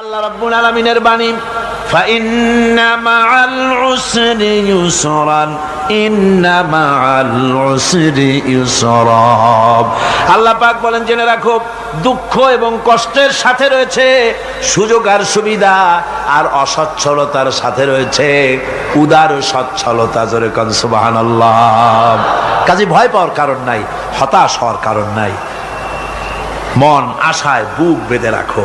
আল্লাহ রাব্বুল আলামিনের বাণী فإن مع العسر يسرا إن مع العسر يسرا আল্লাহ পাক বলেন জেনে রাখো দুঃখ এবং কষ্টের সাথে রয়েছে সুযোগ আর সুবিধা আর অসচ্ছলতার সাথে রয়েছে উদার সচ্ছলতা জোরে কন সুবহানাল্লাহ কাজে ভয় পাওয়ার কারণ নাই হতাশ হওয়ার কারণ নাই মন আশায় বুক বেঁধে রাখো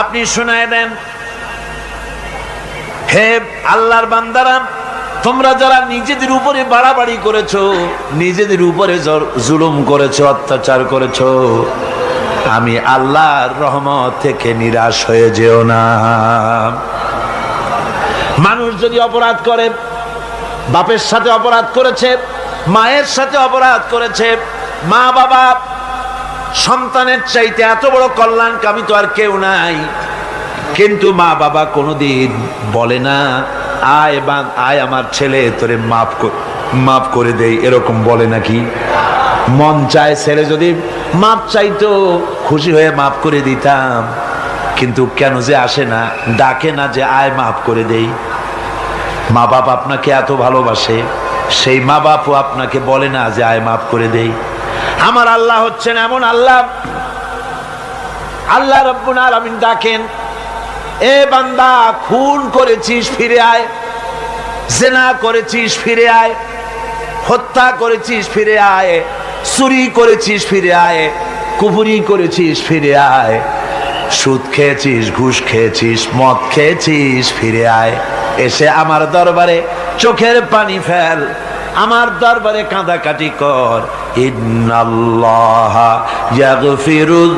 আপনি শোনায় দেন, হে আল্লাহর বান্দারা, তোমরা যারা নিজেদের উপরে বাড়াবাড়ি করেছ, নিজেদের উপরে জুলুম করেছ, অত্যাচার করেছ, আমি আল্লাহর রহমত থেকে নিরাশ হয়ে যেও না। মানুষ যদি অপরাধ করে, বাপের সাথে অপরাধ করেছে, মায়ের সাথে অপরাধ করেছে মা বাবা সন্তানের চাইতে এত বড় কল্যাণকামী তো আর কেউ নাই। কিন্তু মা বাবা কোনোদিন বলে না, আয় বা আয় আমার ছেলে, তোরে মাফ মাফ করে দেই। এরকম বলে নাকি? মন চায় ছেলে যদি মাপ চাইতো, খুশি হয়ে মাফ করে দিতাম। কিন্তু কেন যে আসে না, ডাকে না যে আয় মাফ করে দেই। মা বাপ আপনাকে এত ভালোবাসে, সেই মা বাপও আপনাকে বলে না যে আয় মাফ করে দেই। আমার আল্লাহ হচ্ছেন এমন আল্লাহ। আল্লাহ রব্বুল আলামিন ডাকেন, এ বান্দা, খুন করেছিস, ফিরে আয়। জেনা করেছিস, ফিরে আয়। হত্যা করেছিস, ফিরে আয়। চুরি করেছিস, ফিরে আয়। কুপুরি করেছিস, ফিরে আয়। সুদ খেয়েছিস, ঘুষ খেয়েছিস, মদ খেয়েছিস, ফিরে আয়। এসে আমার দরবারে চোখের পানি ফেল। আমার দরবারে কাঁদাকাটি কর। ইন্নাল্লাহ ইয়াগফিরুয